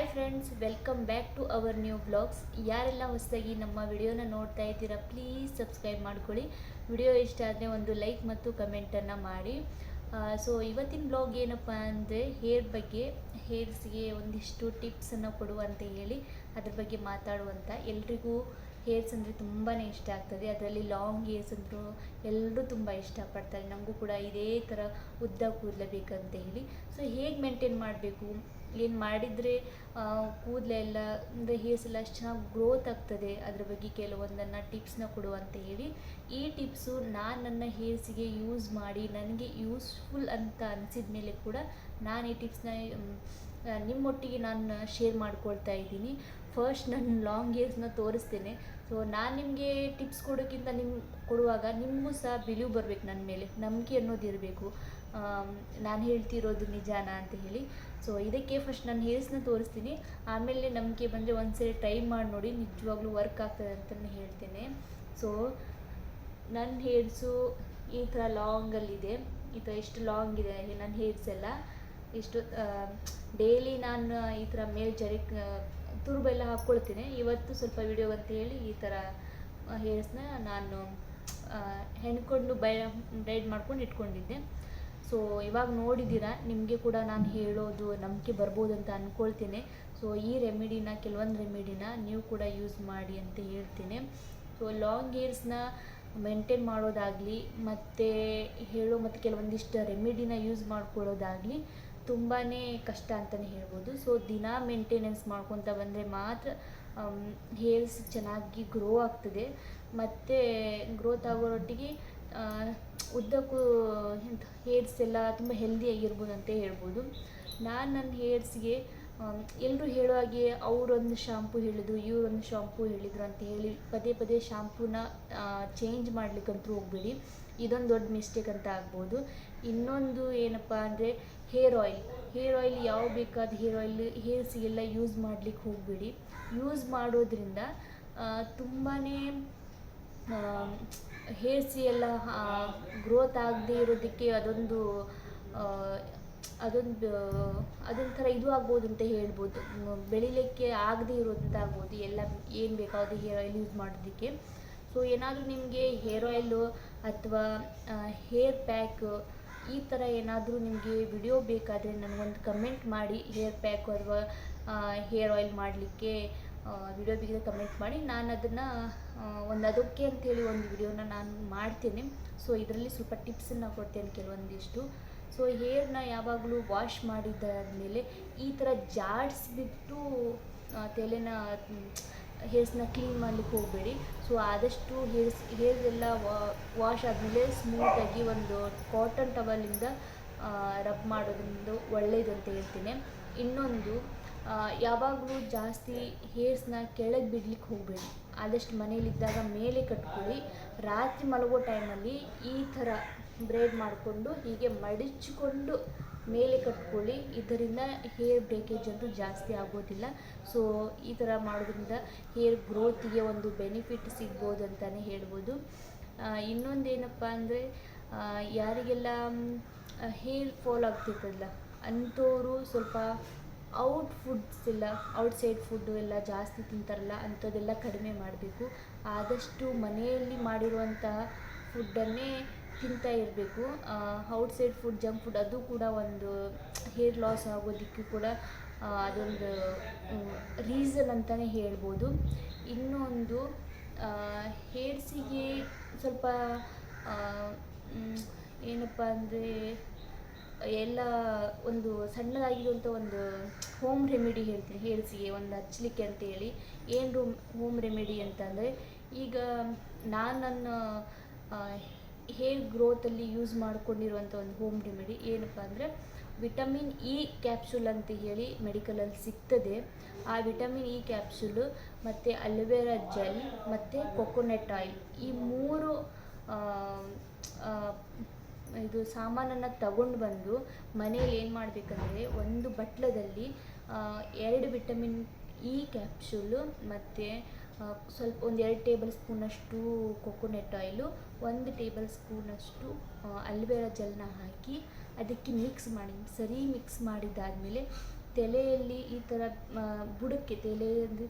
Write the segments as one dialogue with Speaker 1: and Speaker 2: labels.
Speaker 1: Hi friends welcome back to our new blogs ಯಾರೆಲ್ಲ ಹೊಸದಾಗಿ ನಮ್ಮ ವಿಡಿಯೋನ ನೋಡ್ತಾ ಇದ್ದೀರಾ ಪ್ಲೀಸ್ ಸಬ್ಸ್ಕ್ರೈಬ್ ಮಾಡ್ಕೊಳ್ಳಿ. ವಿಡಿಯೋ ಇಷ್ಟ ಆದರೆ ಒಂದು ಲೈಕ್ ಮತ್ತು ಕಮೆಂಟನ್ನು ಮಾಡಿ. ಸೊ ಇವತ್ತಿನ ಬ್ಲಾಗ್ ಏನಪ್ಪ ಅಂದರೆ ಹೇರ್ ಬಗ್ಗೆ ಹೇರ್ಸ್ಗೆ ಒಂದಿಷ್ಟು ಟಿಪ್ಸನ್ನು ಕೊಡುವ ಅಂತ ಹೇಳಿ, ಅದ್ರ ಬಗ್ಗೆ ಮಾತಾಡುವಂಥ ಎಲ್ರಿಗೂ ಹೇರ್ಸ್ ಅಂದರೆ ತುಂಬಾ ಇಷ್ಟ ಆಗ್ತದೆ. ಅದರಲ್ಲಿ ಲಾಂಗ್ ಹೇರ್ಸ್ ಅಂದರೂ ಎಲ್ಲರೂ ತುಂಬ ಇಷ್ಟಪಡ್ತಾರೆ. ನಮಗೂ ಕೂಡ ಇದೇ ಥರ ಉದ್ದ ಕೂದಲೇ ಬೇಕಂತ ಹೇಳಿ. ಸೊ ಹೇಗೆ ಮೇಂಟೈನ್ ಮಾಡಬೇಕು? ಏನು ಮಾಡಿದರೆ ಕೂದಲೆಲ್ಲ ಅಂದರೆ ಹೇರ್ಸ್ ಎಲ್ಲ ಅಷ್ಟು ಚೆನ್ನಾಗಿ ಗ್ರೋತ್ ಆಗ್ತದೆ? ಅದ್ರ ಬಗ್ಗೆ ಕೆಲವೊಂದನ್ನು ಟಿಪ್ಸ್ನ ಕೊಡು ಅಂತ ಹೇಳಿ. ಈ ಟಿಪ್ಸು ನಾನು ನನ್ನ ಹೇರ್ಸಿಗೆ ಯೂಸ್ ಮಾಡಿ, ನನಗೆ ಯೂಸ್ಫುಲ್ ಅಂತ ಅನಿಸಿದ ಮೇಲೆ ಕೂಡ ನಾನು ಈ ಟಿಪ್ಸ್ನ ನಿಮ್ಮೊಟ್ಟಿಗೆ ನಾನು ಶೇರ್ ಮಾಡ್ಕೊಳ್ತಾ ಇದ್ದೀನಿ. ಫಸ್ಟ್ ನನ್ನ ಲಾಂಗ್ ಹೇರ್ಸ್ನ ತೋರಿಸ್ತೇನೆ. ಸೊ ನಾನು ನಿಮಗೆ ಟಿಪ್ಸ್ ಕೊಡೋಕ್ಕಿಂತ ನಿಮ್ಗೆ ಕೊಡುವಾಗ ನಿಮಗೂ ಸಹ ಬಿಲೀವ್ ಬರಬೇಕು ನನ್ನ ಮೇಲೆ, ನಂಬಿಕೆ ಅನ್ನೋದು ಇರಬೇಕು. ನಾನು ಹೇಳ್ತಿರೋದು ನಿಜಾನ ಅಂತ ಹೇಳಿ. ಸೊ ಇದಕ್ಕೆ ಫಸ್ಟ್ ನಾನು ಹೇರ್ಸ್ನ ತೋರಿಸ್ತೀನಿ. ಆಮೇಲೆ ನಂಬಿಕೆ ಬಂದರೆ ಒಂದ್ಸರಿ ಟ್ರೈ ಮಾಡಿ ನೋಡಿ, ನಿಜವಾಗ್ಲೂ ವರ್ಕ್ ಆಗ್ತದೆ ಅಂತಲೇ ಹೇಳ್ತೇನೆ. ಸೊ ನನ್ನ ಹೇರ್ಸು ಈ ಥರ ಲಾಂಗಲ್ಲಿದೆ ಈ ಥರ ಎಷ್ಟು ಲಾಂಗ್ ಇದೆ ನನ್ನ ಹೇರ್ಸ್ ಎಲ್ಲ ಇಷ್ಟು ಡೈಲಿ ನಾನು ಈ ಥರ ಮೇಲ್ ಜರಿ ತುರುಬೆಲ್ಲ ಹಾಕ್ಕೊಳ್ತೀನಿ. ಇವತ್ತು ಸ್ವಲ್ಪ ವಿಡಿಯೋ ಅಂತ ಹೇಳಿ ಈ ಥರ ಹೇರ್ಸ್ನ ನಾನು ಹೆಣ್ಕೊಂಡು ಬೈ, ಬ್ರೈಡ್ ಮಾಡ್ಕೊಂಡು ಇಟ್ಕೊಂಡಿದ್ದೆ. ಸೊ ಇವಾಗ ನೋಡಿದ್ದೀರಾ ನಿಮಗೆ ಕೂಡ ನಾನು ಹೇಳೋದು ನಂಬಿಕೆ ಬರ್ಬೋದು ಅಂತ ಅಂದ್ಕೊಳ್ತೀನಿ ಸೊ ಈ ರೆಮಿಡಿನ ಕೆಲವೊಂದು ರೆಮಿಡಿನ ನೀವು ಕೂಡ ಯೂಸ್ ಮಾಡಿ ಅಂತ ಹೇಳ್ತೀನಿ. ಸೊ ಲಾಂಗ್ ಏರ್ಸ್ನ ಮೇಂಟೈನ್ ಮಾಡೋದಾಗಲಿ, ಮತ್ತು ಹೇಳೋ ಮತ್ತು ಕೆಲವೊಂದಿಷ್ಟು ರೆಮಿಡಿನ ಯೂಸ್ ಮಾಡ್ಕೊಳ್ಳೋದಾಗಲಿ ತುಂಬಾ ಕಷ್ಟ ಅಂತಲೇ ಹೇಳ್ಬೋದು. ಸೊ ದಿನ ಮೇಂಟೆನೆನ್ಸ್ ಮಾಡ್ಕೊತ ಬಂದರೆ ಮಾತ್ರ ಹೇರ್ಸ್ ಚೆನ್ನಾಗಿ ಗ್ರೋ ಆಗ್ತದೆ. ಮತ್ತು ಗ್ರೋತ್ ಆಗೋರೊಟ್ಟಿಗೆ ಉದ್ದಕ್ಕೂ ಎಂಥ ಹೇರ್ಸ್ ಎಲ್ಲ ತುಂಬ ಹೆಲ್ದಿಯಾಗಿರ್ಬೋದು ಅಂತ ಹೇಳ್ಬೋದು. ನಾನು ನನ್ನ ಹೇರ್ಸ್ಗೆ ಎಲ್ಲರೂ ಹೇಳೋ ಹಾಗೆ ಅವರೊಂದು ಶಾಂಪು ಹೇಳಿದ್ರು, ಇವರೊಂದು ಶಾಂಪು ಹೇಳಿದರು ಅಂತ ಹೇಳಿ ಪದೇ ಪದೇ ಶಾಂಪೂನ ಚೇಂಜ್ ಮಾಡ್ಲಿಕ್ಕಂತೂ ಹೋಗಬೇಡಿ. ಇದೊಂದು ದೊಡ್ಡ ಮಿಸ್ಟೇಕ್ ಅಂತ ಆಗ್ಬೋದು. ಇನ್ನೊಂದು ಏನಪ್ಪ ಅಂದರೆ ಹೇರ್ ಆಯಿಲ್ ಹೇರ್ ಆಯಿಲ್ ಯಾವ ಬೇಕಾದ ಹೇರ್ ಆಯಿಲ್ ಹೇರ್ಸಿಗೆಲ್ಲ ಯೂಸ್ ಮಾಡಲಿಕ್ಕೆ ಹೋಗಬೇಡಿ. ಯೂಸ್ ಮಾಡೋದ್ರಿಂದ ತುಂಬಾ ಹೇರ್ಸಿ ಎಲ್ಲ ಗ್ರೋತ್ ಆಗದೇ ಇರೋದಕ್ಕೆ ಅದೊಂದು ಅದೊಂದು ಅದೊಂಥರ ಇದು ಆಗ್ಬೋದು ಅಂತ ಹೇಳ್ಬೋದು. ಬೆಳಿಲಿಕ್ಕೆ ಆಗದೆ ಇರೋದಾಗ್ಬೋದು ಎಲ್ಲ ಏನು ಅದು ಹೇರ್ ಆಯಿಲ್ ಯೂಸ್ ಮಾಡೋದಕ್ಕೆ. ಸೊ ಏನಾದರೂ ನಿಮಗೆ ಹೇರ್ ಆಯಿಲು ಅಥವಾ ಹೇರ್ ಪ್ಯಾಕ್ ಈ ಥರ ಏನಾದರೂ ನಿಮಗೆ ವಿಡಿಯೋ ಬೇಕಾದರೆ ನನಗೊಂದು ಕಮೆಂಟ್ ಮಾಡಿ. ಹೇರ್ ಪ್ಯಾಕ್ ಅಥವಾ ಹೇರ್ ಆಯಿಲ್ ಮಾಡಲಿಕ್ಕೆ ವಿಡಿಯೋ ಬೇಕಿದ್ರೆ ಕಮೆಂಟ್ ಮಾಡಿ. ನಾನು ಅದನ್ನು ಒಂದು ಅದಕ್ಕೆ ಅಂಥೇಳಿ ಒಂದು ವಿಡಿಯೋನ ನಾನು ಮಾಡ್ತೇನೆ. ಸೊ ಇದರಲ್ಲಿ ಸ್ವಲ್ಪ ಟಿಪ್ಸನ್ನು ಕೊಡ್ತೇನೆ ಕೆಲವೊಂದಿಷ್ಟು. ಸೊ ಹೇರ್ನ ಯಾವಾಗಲೂ ವಾಶ್ ಮಾಡಿದ್ದಾದಮೇಲೆ ಈ ಥರ ಜಾಡಿಸ್ಬಿಟ್ಟು ತಲೆನ ಹೇರ್ಸ್ನ ಕ್ಲೀನ್ ಮಾಡಲಿಕ್ಕೆ ಹೋಗಬೇಡಿ. ಸೊ ಆದಷ್ಟು ಹೇರ್ಸ್ ಹೇರ್ಸ್ ಎಲ್ಲ ವಾಶ್ ಆದಮೇಲೆ ಸ್ಮೂತಾಗಿ ಒಂದು ಕಾಟನ್ ಟವಲಿಂದ ರಬ್ ಮಾಡೋದ್ರಿಂದ ಒಳ್ಳೆಯದು ಅಂತ ಹೇಳ್ತೀನಿ. ಇನ್ನೊಂದು ಯಾವಾಗಲೂ ಜಾಸ್ತಿ ಹೇರ್ಸ್ನ ಕೆಳಗೆ ಬಿಡ್ಲಿಕ್ಕೆ ಹೋಗಬೇಡಿ. ಆದಷ್ಟು ಮನೇಲಿದ್ದಾಗ ಮೇಲೆ ಕಟ್ಕೊಳ್ಳಿ. ರಾತ್ರಿ ಮಲಗೋ ಟೈಮಲ್ಲಿ ಈ ಥರ ಬ್ರೇಡ್ ಮಾಡಿಕೊಂಡು ಹೀಗೆ ಮಡಿಚಿಕೊಂಡು ಮೇಲೆ ಕಟ್ಕೊಳ್ಳಿ. ಇದರಿಂದ ಹೇರ್ ಬ್ರೇಕೇಜ್ ಅಂತೂ ಜಾಸ್ತಿ ಆಗೋದಿಲ್ಲ. ಸೊ ಈ ಥರ ಮಾಡೋದ್ರಿಂದ ಹೇರ್ ಗ್ರೋತಿಗೆ ಒಂದು ಬೆನಿಫಿಟ್ ಸಿಗ್ಬೋದು ಅಂತಲೇ ಹೇಳ್ಬೋದು. ಇನ್ನೊಂದೇನಪ್ಪ ಅಂದರೆ ಯಾರಿಗೆಲ್ಲ ಹೇರ್ ಫಾಲ್ ಆಗ್ತಿರ್ತದಲ್ಲ ಅಂಥವರು ಸ್ವಲ್ಪ ಔಟ್ ಫುಡ್ಸ್ ಎಲ್ಲ ಔಟ್ಸೈಡ್ ಫುಡ್ಡು ಎಲ್ಲ ಜಾಸ್ತಿ ತಿಂತಾರಲ್ಲ, ಅಂಥದ್ದೆಲ್ಲ ಕಡಿಮೆ ಮಾಡಬೇಕು. ಆದಷ್ಟು ಮನೆಯಲ್ಲಿ ಮಾಡಿರುವಂತಹ ಫುಡ್ಡನ್ನೇ ತಿಂತಾ ಇರಬೇಕು. ಔಟ್ಸೈಡ್ ಫುಡ್ ಜಂಕ್ ಫುಡ್ ಅದು ಕೂಡ ಒಂದು ಹೇರ್ ಲಾಸ್ ಆಗೋದಕ್ಕೂ ಕೂಡ ಅದೊಂದು ರೀಸನ್ ಅಂತಲೇ ಹೇಳ್ಬೋದು. ಇನ್ನೊಂದು ಹೇರ್ಸಿಗೆ ಸ್ವಲ್ಪ ಏನಪ್ಪ ಅಂದರೆ, ಎಲ್ಲ ಒಂದು ಸಣ್ಣದಾಗಿರುವಂಥ ಒಂದು ಹೋಮ್ ರೆಮಿಡಿ ಹೇಳ್ತೀನಿ ಹೇರ್ಸಿಗೆ ಒಂದು ಹಚ್ಚಲಿಕ್ಕೆ ಅಂತೇಳಿ. ಏನು ರೂಮ್ ಹೋಮ್ ರೆಮಿಡಿ ಅಂತಂದರೆ, ಈಗ ನಾನು ನನ್ನ ಹೇರ್ ಗ್ರೋತಲ್ಲಿ ಯೂಸ್ ಮಾಡ್ಕೊಂಡಿರುವಂಥ ಒಂದು ಹೋಮ್ ರೆಮಿಡಿ ಏನಪ್ಪ ಅಂದರೆ ವಿಟಮಿನ್ ಇ ಕ್ಯಾಪ್ಸೂಲ್ ಅಂತ ಹೇಳಿ ಮೆಡಿಕಲಲ್ಲಿ ಸಿಗ್ತದೆ. ಆ ವಿಟಮಿನ್ ಇ ಕ್ಯಾಪ್ಸೂಲು ಮತ್ತು ಅಲೋವೆರಾ ಜೆಲ್ ಮತ್ತು ಕೊಕೊನೆಟ್ ಆಯಿಲ್ ಈ ಮೂರು ಇದು ಸಾಮಾನನ್ನು ತಗೊಂಡು ಬಂದು ಮನೇಲಿ ಏನು ಮಾಡಬೇಕಂದ್ರೆ ಒಂದು ಬಟ್ಲದಲ್ಲಿ ಎರಡು ವಿಟಮಿನ್ ಇ ಕ್ಯಾಪ್ಸೂಲು ಮತ್ತು ಸ್ವಲ್ಪ ಒಂದು ಎರಡು ಟೇಬಲ್ ಸ್ಪೂನಷ್ಟು ಕೊಕೊನೆಟ್ ಆಯಿಲು, ಒಂದು ಟೇಬಲ್ ಸ್ಪೂನಷ್ಟು ಅಲ್ವೇರಾ ಜೆಲ್ನ ಹಾಕಿ ಅದಕ್ಕೆ ಮಿಕ್ಸ್ ಮಾಡಿ, ಸರಿ ಮಿಕ್ಸ್ ಮಾಡಿದ್ದಾದಮೇಲೆ ತಲೆಯಲ್ಲಿ ಈ ಥರ ಬುಡಕ್ಕೆ ಬುಡಕ್ಕೆ ಅಂದರೆ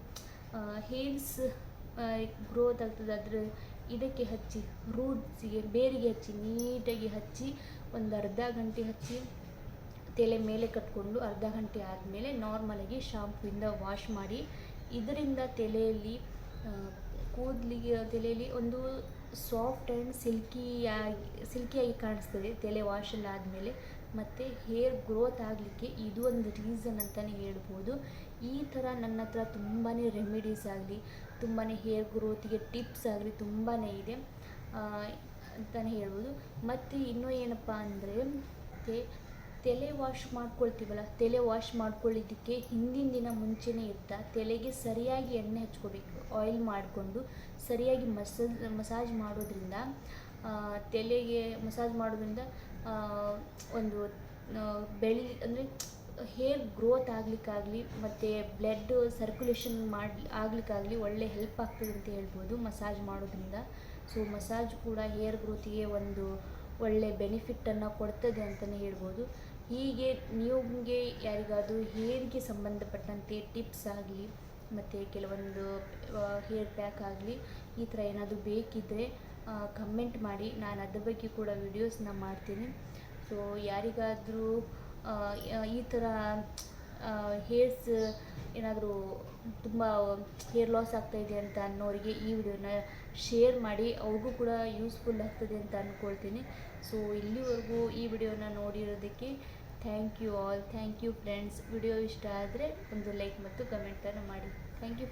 Speaker 1: ಹೇರ್ಸ್ ಗ್ರೋತ್ ಆಗ್ತದೆ, ಅದ್ರ ಇದಕ್ಕೆ ಹಚ್ಚಿ ರೂಟ್ಸಿಗೆ ಬೇರಿಗೆ ಹಚ್ಚಿ, ನೀಟಾಗಿ ಹಚ್ಚಿ, ಒಂದು ಅರ್ಧ ಗಂಟೆ ಹಚ್ಚಿ, ತಲೆ ಮೇಲೆ ಕಟ್ಕೊಂಡು ಅರ್ಧ ಗಂಟೆ ಆದಮೇಲೆ ನಾರ್ಮಲಾಗಿ ಶಾಂಪುಯಿಂದ ವಾಶ್ ಮಾಡಿ, ಇದರಿಂದ ತಲೆಯಲ್ಲಿ ಕೂದಲಿಗೆ, ತಲೆಯಲ್ಲಿ ಒಂದು ಸಾಫ್ಟ್ ಆ್ಯಂಡ್ ಸಿಲ್ಕಿಯಾಗಿ ಸಿಲ್ಕಿಯಾಗಿ ಕಾಣಿಸ್ತದೆ. ತಲೆ ವಾಶೆಲ್ಲ ಆದಮೇಲೆ ಮತ್ತು ಹೇರ್ ಗ್ರೋತ್ ಆಗಲಿಕ್ಕೆ ಇದು ಒಂದು ರೀಸನ್ ಅಂತಲೇ ಹೇಳ್ಬೋದು. ಈ ಥರ ನನ್ನ ಹತ್ರ ತುಂಬಾ ರೆಮಿಡೀಸ್ ಆಗಲಿ ತುಂಬಾ ಹೇರ್ ಗ್ರೋತಿಗೆ ಟಿಪ್ಸ್ ಆಗಲಿ ತುಂಬಾ ಇದೆ ಅಂತಲೇ ಹೇಳ್ಬೋದು. ಮತ್ತು ಇನ್ನೂ ಏನಪ್ಪ ಅಂದರೆ ತಲೆ ವಾಶ್ ಮಾಡ್ಕೊಳ್ತೀವಲ್ಲ, ತಲೆ ವಾಶ್ ಮಾಡ್ಕೊಳ್ಳಿದ್ದಕ್ಕೆ ಹಿಂದಿನ ದಿನ ಮುಂಚೆನೇ ಇರ್ತಾ ತಲೆಗೆ ಸರಿಯಾಗಿ ಎಣ್ಣೆ ಹಚ್ಕೋಬೇಕು ಆಯಿಲ್ ಮಾಡಿಕೊಂಡು ಸರಿಯಾಗಿ ಮಸಾಜ್ ಮಸಾಜ್ ಮಾಡೋದ್ರಿಂದ ತಲೆಗೆ ಮಸಾಜ್ ಮಾಡೋದ್ರಿಂದ ಒಂದು ಬೆಳಿ, ಅಂದರೆ ಹೇರ್ ಗ್ರೋತ್ ಆಗಲಿಕ್ಕಾಗಲಿ ಮತ್ತು ಬ್ಲಡ್ ಸರ್ಕ್ಯುಲೇಷನ್ ಮಾಡಿ, ಆಗಲಿಕ್ಕಾಗಲಿ ಒಳ್ಳೆ ಹೆಲ್ಪ್ ಆಗ್ತದೆ ಅಂತ ಹೇಳ್ಬೋದು ಮಸಾಜ್ ಮಾಡೋದ್ರಿಂದ. ಸೊ ಮಸಾಜ್ ಕೂಡ ಹೇರ್ ಗ್ರೋತಿಗೆ ಒಂದು ಒಳ್ಳೆ ಬೆನಿಫಿಟ್ಟನ್ನು ಕೊಡ್ತದೆ ಅಂತಲೇ ಹೇಳ್ಬೋದು. ಹೀಗೆ ನಿಮಗೆ ಯಾರಿಗಾದರೂ ಹೇರಿಗೆ ಸಂಬಂಧಪಟ್ಟಂತೆ ಟಿಪ್ಸ್ ಆಗಲಿ, ಮತ್ತು ಕೆಲವೊಂದು ಹೇರ್ ಪ್ಯಾಕ್ ಆಗಲಿ, ಈ ಥರ ಏನಾದರೂ ಬೇಕಿದ್ದರೆ ಕಮೆಂಟ್ ಮಾಡಿ. ನಾನು ಅದ್ರ ಬಗ್ಗೆ ಕೂಡ ವಿಡಿಯೋಸ್ನ ಮಾಡ್ತೀನಿ. ಸೊ ಯಾರಿಗಾದರೂ ಈ ಥರ ಹೇರ್ಸ್ ಏನಾದರೂ ತುಂಬ ಹೇರ್ ಲಾಸ್ ಆಗ್ತಾಯಿದೆ ಅಂತ ಅನ್ನೋರಿಗೆ ಈ ವಿಡಿಯೋನ ಶೇರ್ ಮಾಡಿ, ಅವ್ರಿಗೂ ಕೂಡ ಯೂಸ್ಫುಲ್ ಆಗ್ತದೆ ಅಂತ ಅಂದ್ಕೊಳ್ತೀನಿ ಸೊ ಇಲ್ಲಿವರೆಗೂ ಈ ವಿಡಿಯೋನ ನೋಡಿರೋದಕ್ಕೆ thank you all thank you friends video ಇಷ್ಟ ಆದರೆ ಒಂದು ಲೈಕ್ ಮತ್ತು ಕಮೆಂಟನ್ನು ಮಾಡಿ. Thank you